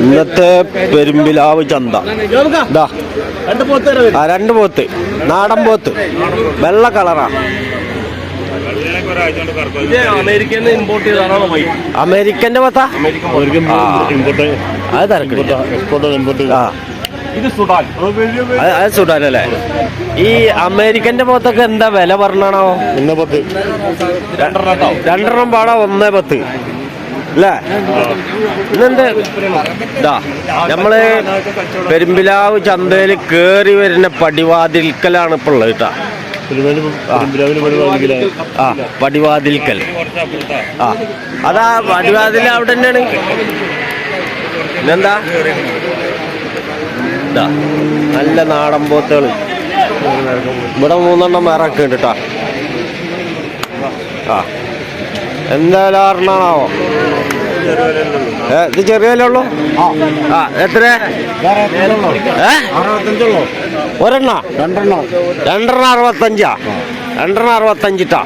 ഇന്നത്തെ പെരുമ്പിലാവ് ചന്ത. ഇതാ. രണ്ട് പോത്ത് ആ രണ്ട് പോത്ത്. നാടൻ പോത്ത്. വെള്ള കളറാണ് അമേരിക്കന്റെ പോത്താ. അത് തിരക്കില്ല. ആ. സുഡാൻ അല്ലേ ഈ അമേരിക്കന്റെ പോത്തൊക്കെ എന്താ വില പറഞ്ഞാണോ രണ്ടെണ്ണം പാടാ. ഒന്നേ പത്ത്. അല്ലേ? ഇന്നെന്ത് ഇതാ നമ്മൾ പെരുമ്പിലാവ് ചന്തയിൽ കേറി വരുന്ന പടിവാതിൽക്കലാണ് ഇപ്പൊ ഉള്ളത് കേട്ടാ. ആ. പടിവാതിൽക്കൽ. ആ അതാ പടിവാതിൽ അവിടെ തന്നെയാണ്. പിന്നെന്താ? നല്ല നാടൻ പോത്തുകൾ ഇവിടെ മൂന്നെണ്ണം വേറെ ഒക്കെ ഉണ്ട് കേട്ടാ. ആ. എന്തായാലും ആറെണ്ണാണാവോ? ഇത് ചെറിയ വില ഉള്ളൂ? ആ എത്ര ഒരെണ്ണ? രണ്ടെണ്ണം രണ്ടെണ്ണം അറുപത്തഞ്ചാ. രണ്ടെണ്ണം അറുപത്തഞ്ചിട്ടാ.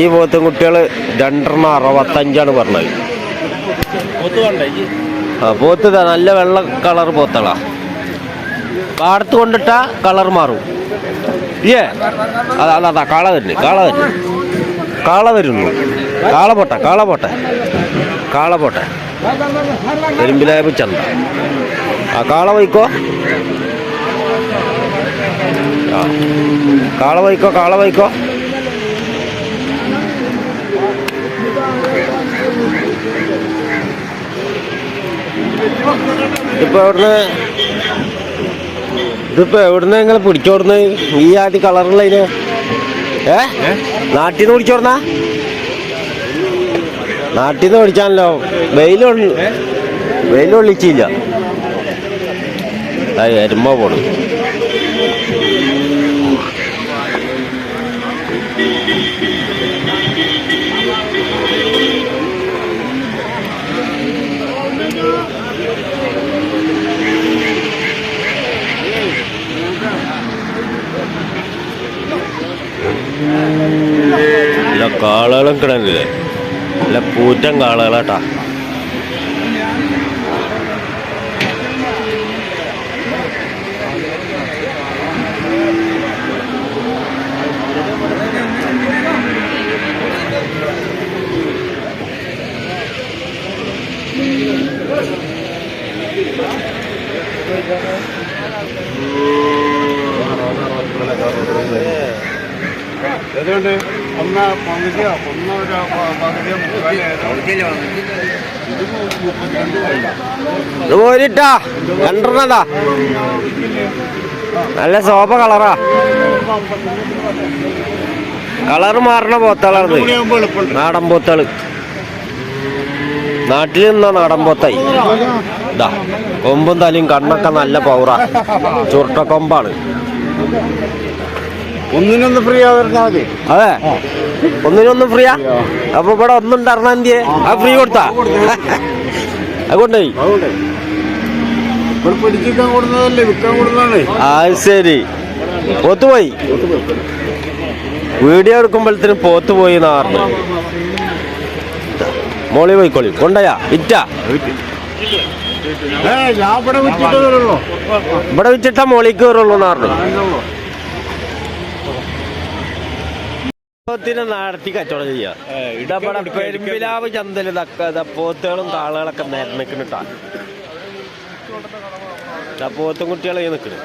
ഈ പോത്തും കുട്ടികൾ രണ്ടെണ്ണം അറുപത്തഞ്ചാണ് പറഞ്ഞത്. ആ പോത്ത് നല്ല വെള്ള കളർ പോത്തളാ പാടത്ത് കൊണ്ടിട്ടാ കളർ മാറും. ഏ അതാ അതാ കാള തന്നെ കാള തന്നെ. കാള വരുന്നു. കാള പോട്ടെ കാളപോട്ട കാള പോട്ടെ. പെരുമ്പിലായ്പ ചന്ത. ആ കാള വൈക്കോ? ആ കാള വൈക്കോ കാള വൈക്കോ? ഇപ്പൊ എവിടുന്ന്? ഇതിപ്പോ എവിടുന്ന് നിങ്ങൾ പിടിച്ചോടുന്നത്? ഈ ആദ്യ കളറുള്ളതിന് ഏ? നാട്ടിൽ നിന്ന് പിടിച്ചോടുന്ന? നാട്ടിൽ നിന്ന് പിടിച്ചാണല്ലോ വെയിലൊള്ളി വെയിലൊള്ളിച്ചില്ല വരുമ്പോ പോണു. കാളകളും കിടന്നില്ലേ? നല്ല പൂറ്റൻ കാളകളാട്ടാ. ഏതുകൊണ്ട് ഒന്ന് പകുതിയോ ഒന്ന് ഒരു പകുതിയോ മുക്കാലോ ഇത് പോരിട്ടാ രണ്ടെണ്ണതാ നല്ല ശോഭ കളറാ. കളർ മാറണ പോത്തളാണ് നാടൻ പോത്തൾ. നാട്ടിൽ നിന്നാ നാടൻ പോത്തായി. ഇതാ കൊമ്പും തലയും കണ്ണൊക്കെ നല്ല പൗറ. ചുരുട്ട കൊമ്പാണ് ഒന്നിനൊന്ന് ഫ്രീ മതി അതെ. ഒന്നിനൊന്നും ഫ്രീയാ അപ്പൊ ഇവിടെ ഒന്നുണ്ട് എന്തിയെ? ആ ഫ്രീ കൊടുത്താ? അതുകൊണ്ട്. പിടിച്ചിരിക്കാൻ കൊടുക്കുന്നതല്ലേ വിൽക്കാൻ കൊടുക്കുന്നതാണ്. ആ ശരി. പോത്തുപോയി. വീഡിയോ എടുക്കുമ്പോഴത്തേനും പോത്ത് പോയി എന്ന് പറഞ്ഞു മോളി പോയിക്കോളി. കൊണ്ടയാ വിറ്റ. ഇവിടെ വിറ്റിട്ടാ മോളിക്ക് കയറുള്ളൂ എന്നാ പറഞ്ഞു ദപ്പത്തിന് നടത്തി കച്ചവടം ചെയ്യുക ഇടപെട പെരുമ്പിലാവ് ചന്തൽ പോത്തുകളും കാളുകളൊക്കെ നിരന്നിക്കണിട്ടാ പോത്തും കുട്ടികളെ നിൽക്കണ്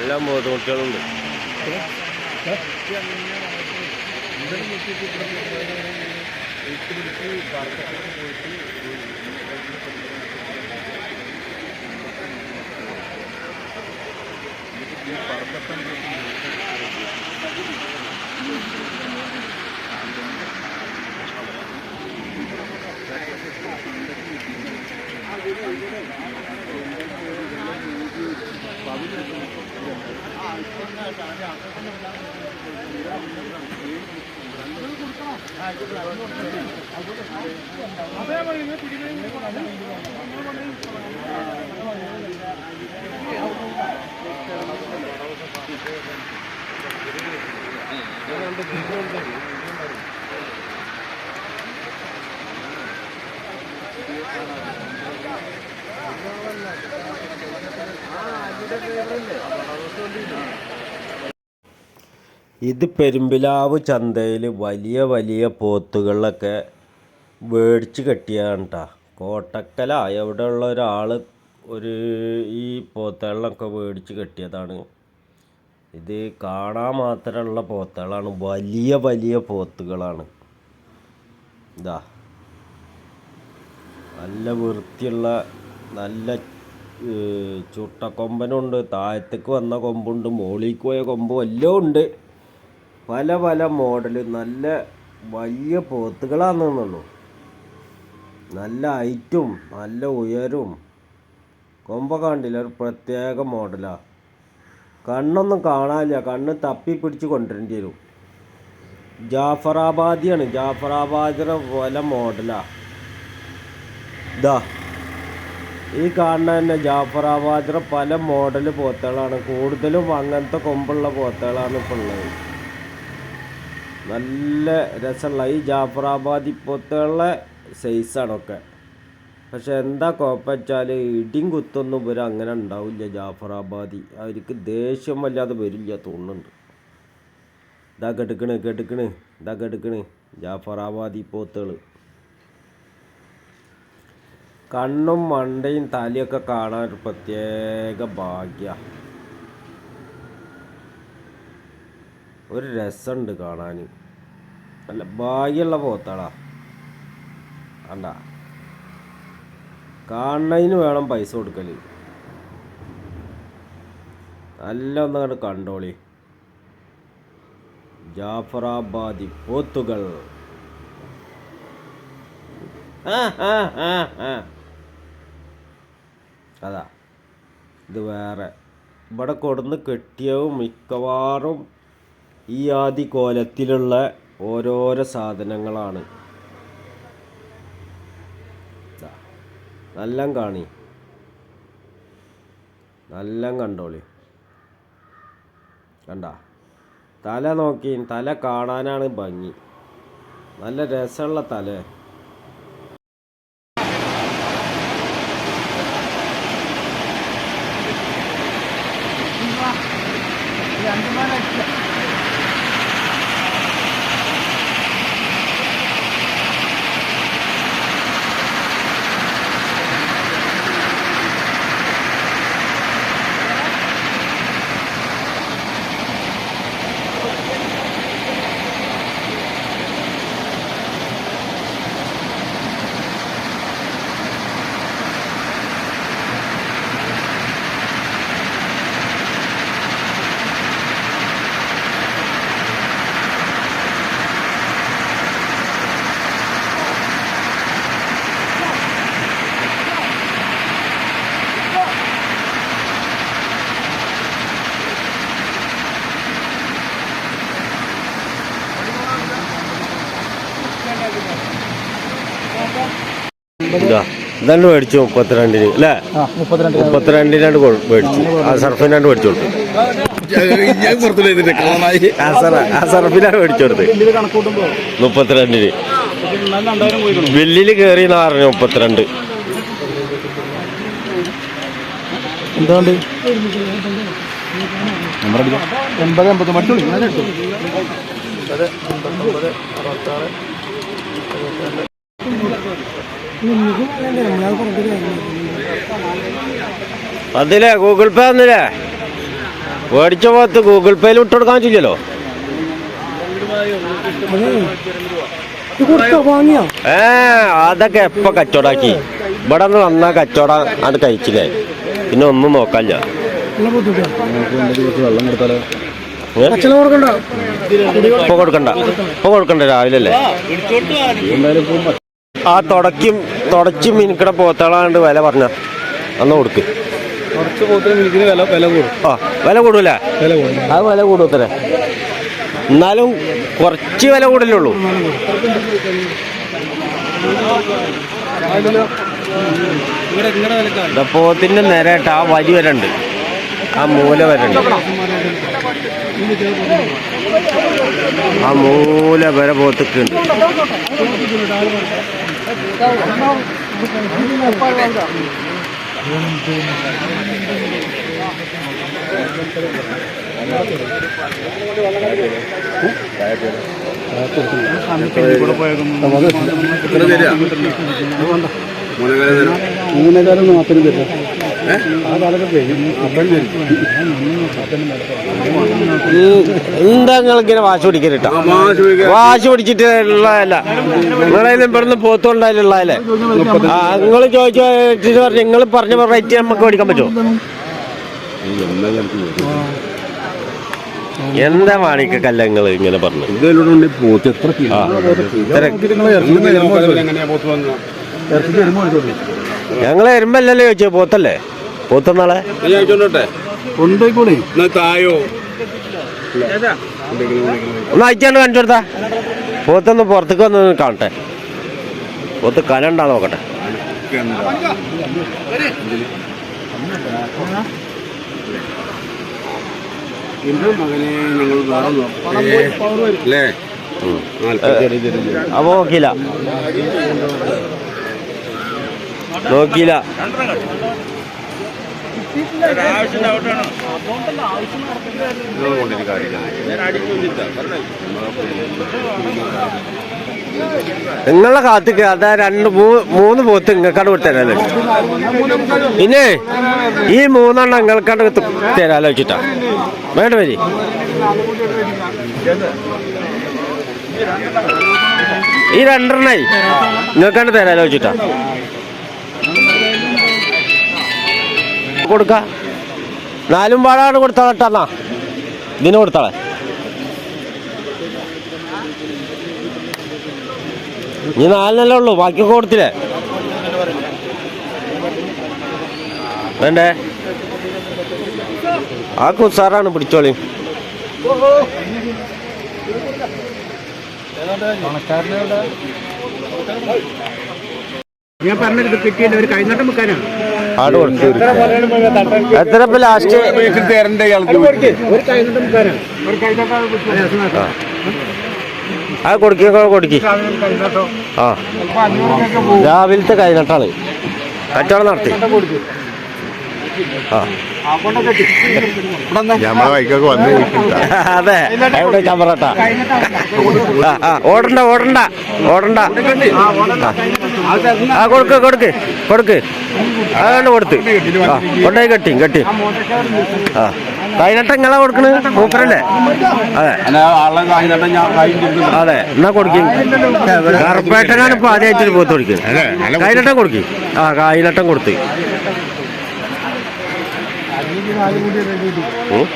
എല്ലാം പോത്തും കുട്ടികളുണ്ട്. പോയിട്ട് ఈ పర్వతం అదే మరి పిడిపోయింది ഇത് പെരുമ്പിലാവ് ചന്തയിൽ വലിയ വലിയ പോത്തുകളിലൊക്കെ മേടിച്ച് കെട്ടിയാണ് കേട്ടോ കോട്ടക്കല എവിടെയുള്ള ഒരാൾ ഒരു ഈ പോത്തുകളിലൊക്കെ മേടിച്ച് കെട്ടിയതാണ്. ഇത് കാണാൻ മാത്രമുള്ള പോത്തുകളാണ്. വലിയ വലിയ പോത്തുകളാണ്. ഇതാ. നല്ല വൃത്തിയുള്ള നല്ല ചുട്ട ചുട്ടക്കൊമ്പനുണ്ട്. താഴത്തേക്ക് വന്ന കൊമ്പുണ്ട് മുകളിലേക്ക് പോയ കൊമ്പും എല്ലാം ഉണ്ട്. പല പല മോഡൽ നല്ല വലിയ പോത്തുകളാണെന്നുള്ളൂ. നല്ല ഹൈറ്റും നല്ല ഉയരവും കൊമ്പ കണ്ടില്ല ഒരു പ്രത്യേക മോഡലാണ് കണ്ണൊന്നും കാണാനില്ല. കണ്ണ് തപ്പി പിടിച്ച് കൊണ്ടുവരേണ്ടി വരും. ജാഫറാബാദിയാണ്. ജാഫറാബാദിയുടെ പോലെ മോഡലാണ് ഇതാ ഈ കാണുന്ന തന്നെ ജാഫറാബാദിയുടെ പല മോഡൽ പോത്തകളാണ്. കൂടുതലും അങ്ങനത്തെ കൊമ്പുള്ള പോത്തകളാണ് ഇപ്പോൾ ഉള്ളത്. നല്ല രസമുള്ള ഈ ജാഫറാബാദി പോത്തകളുടെ സൈസാണൊക്കെ പക്ഷെ എന്താ കുഴപ്പം വെച്ചാൽ ഇടിയും കുത്തൊന്നും ഇവർ അങ്ങനെ ഉണ്ടാവില്ല ജാഫറാബാദി. അവർക്ക് ദേഷ്യം വല്ലാതെ വരില്ല തോന്നുന്നുണ്ട്. ഇതാ കെടുക്കണ് കെടുക്കണ് ഇതാ കെടുക്കണ് ജാഫറാബാദി പോത്തുകൾ കണ്ണും മണ്ടയും തലയൊക്കെ കാണാൻ ഒരു പ്രത്യേക ഭാഗ്യ. ഒരു രസമുണ്ട് കാണാൻ നല്ല ഭാഗ്യമുള്ള പോത്താളാ കണ്ട? കാണുന്നതിന് വേണം പൈസ കൊടുക്കൽ നല്ല ഒന്നങ്ങോട്ട് കണ്ടോളി. ജാഫറാബാദി പോത്തുകൾ. അതാ. ഇത് വേറെ. ഇവിടെ കൊടുന്ന് കെട്ടിയവും മിക്കവാറും ഈ ആദി കോലത്തിലുള്ള ഓരോരോ സാധനങ്ങളാണ്. നല്ലോം കാണി. നല്ല കണ്ടോളി. കണ്ട? തല നോക്കി തല കാണാനാണ് ഭംഗി. നല്ല രസമുള്ള തല. ഇതാ ഇതാണ് മേടിച്ചു മുപ്പത്തിരണ്ടിന് അല്ലേ? മുപ്പത്തിരണ്ട് മുപ്പത്തിരണ്ടിനാണ്ട് മേടിച്ചു. ആ സർഫിനാണ്ട് മേടിച്ചു കൊടുത്തു. ആ സർഫിനാണ് മേടിച്ചു കൊടുത്ത്. മുപ്പത്തിരണ്ടിന്. ബില്ലിൽ കയറി പറഞ്ഞു മുപ്പത്തിരണ്ട്. എന്താണ്ട് എൺപത് എൺപത്. എൺപത് അറുപത്താറ് അതിലേ ഗൂഗിൾ പേ തന്നില്ലേ? മേടിച്ച പോകത്ത് ഗൂഗിൾ പേയിൽ വിട്ട് കൊടുക്കാൻ ചെയ്യല്ലോ ഏ അതൊക്കെ എപ്പോ കച്ചവടാക്കി? ഇവിടെ നിന്ന് വന്നാ കച്ചവട അത് കഴിച്ചില്ലേ? പിന്നെ ഒന്നും നോക്കല്ല? ഇപ്പൊ കൊടുക്കണ്ട. ഇപ്പൊ കൊടുക്കണ്ട രാവിലെ അല്ലേ? ആ തുടക്കും തുടച്ചും മീൻകിട പോത്തളാണ്ട് വില പറഞ്ഞ. അന്ന് കൊടുക്ക്. കുറച്ച് പോത്തിന് വില വില കൂടും. ആ വില കൂടൂല? വില കൂടും. അത് വില കൂടൂത്തരെ എന്നാലും കുറച്ച് വില കൂടലുള്ളൂ പോത്തിന്റെ നേരായിട്ട് ആ വരി വരെ ഉണ്ട് ആ മൂല വരെ ഉണ്ട് ആ മൂല വരെ പോത്തിക്കുണ്ട് എത്ര തരാ മൂന്നേകാലം മാത്രം തരാം എന്താ നിങ്ങൾ ഇങ്ങനെ വാശി പിടിക്കരുട്ടോ വാശി പിടിച്ചിട്ട് ഉള്ളതല്ല നിങ്ങളതിൽ ഇവിടുന്ന് പോത്തുണ്ടായാലുള്ളതല്ലേ? നിങ്ങൾ ചോദിച്ചു പറഞ്ഞു നിങ്ങൾ പറഞ്ഞ റേറ്റ് നമുക്ക് മേടിക്കാൻ പറ്റുമോ? എന്താ മാണിക്കല്ല നിങ്ങൾ ഇങ്ങനെ പറഞ്ഞു ഞങ്ങൾ എരുമ്പല്ലല്ലോ ചോദിച്ചത് പോത്തല്ലേ? പോത്തന്നാളെ? ഒന്ന് അയച്ചാണ്ട് കാണിച്ചു കൊടുത്താ. പോത്തൊന്ന് പുറത്തേക്ക് വന്ന് കാണട്ടെ. പോത്ത് കലണ്ടാ നോക്കട്ടെ. അപ്പൊ നോക്കിയില്ല. നോക്കിയില്ല. നിങ്ങളെ കാത്തിക്ക്. അതാ രണ്ട് മൂന്ന് പോത്ത് നിങ്ങൾക്കാണ് വിട്ടേരാലോ പിന്നെ ഈ മൂന്നെണ്ണം നിങ്ങൾക്കാണ് തരാലോ വെച്ചിട്ടാ. വേണ്ട വരി. ഈ രണ്ടെണ്ണേ നിങ്ങൾക്കാണ്ട് തരാലോ വെച്ചിട്ടാ. കൊടുക്ക. നാലും പാടാണ് കൊടുത്താളട്ടാ ഇതിന് കൊടുത്താളെ. ഇനി നാലിനല്ലേ ഉള്ളൂ ബാക്കിയൊക്കെ കൊടുത്തില്ലേ? വേണ്ടേ? ആ കുസാറാണ് പിടിച്ചോളി. ഞാൻ പറഞ്ഞത് കിട്ടിയത് ഒരു കൈനട്ടം വെക്കാനാണ് ആട് കൊടുത്തു എത്ര ലാസ്റ്റ് ആ കൊടുക്കോ കൊടുക്കി. ആ. രാവിലത്തെ കൈനട്ടാണ്. കച്ചവടം നടത്തി. ആ. നമ്മളെ വൈക്കൊക്കെ വന്ന് അതെ. എവിടെ ചമ്പറട്ട ഓടണ്ട ഓടണ്ട ഓടണ്ട. ആ. ആ കൊടുക്ക് കൊടുക്ക് കൊടുക്ക്. അതുകൊണ്ട് കൊടുത്ത്. ആ കൊണ്ടുപോയി കെട്ടി കെട്ടി. ആ. കൈനട്ട നിങ്ങളെ കൊടുക്കണ്? മൂപ്പറല്ലേ അതെ. അതെ. എന്നാ കൊടുക്കും? കറുപ്പേട്ടനാണ് ഇപ്പൊ ആദ്യമായിട്ട് പോത്ത് കൊടുക്കുന്നത് കൈനട്ടം കൊടുക്കും. ആ കൈനട്ടം കൊടുത്ത്. ഉം.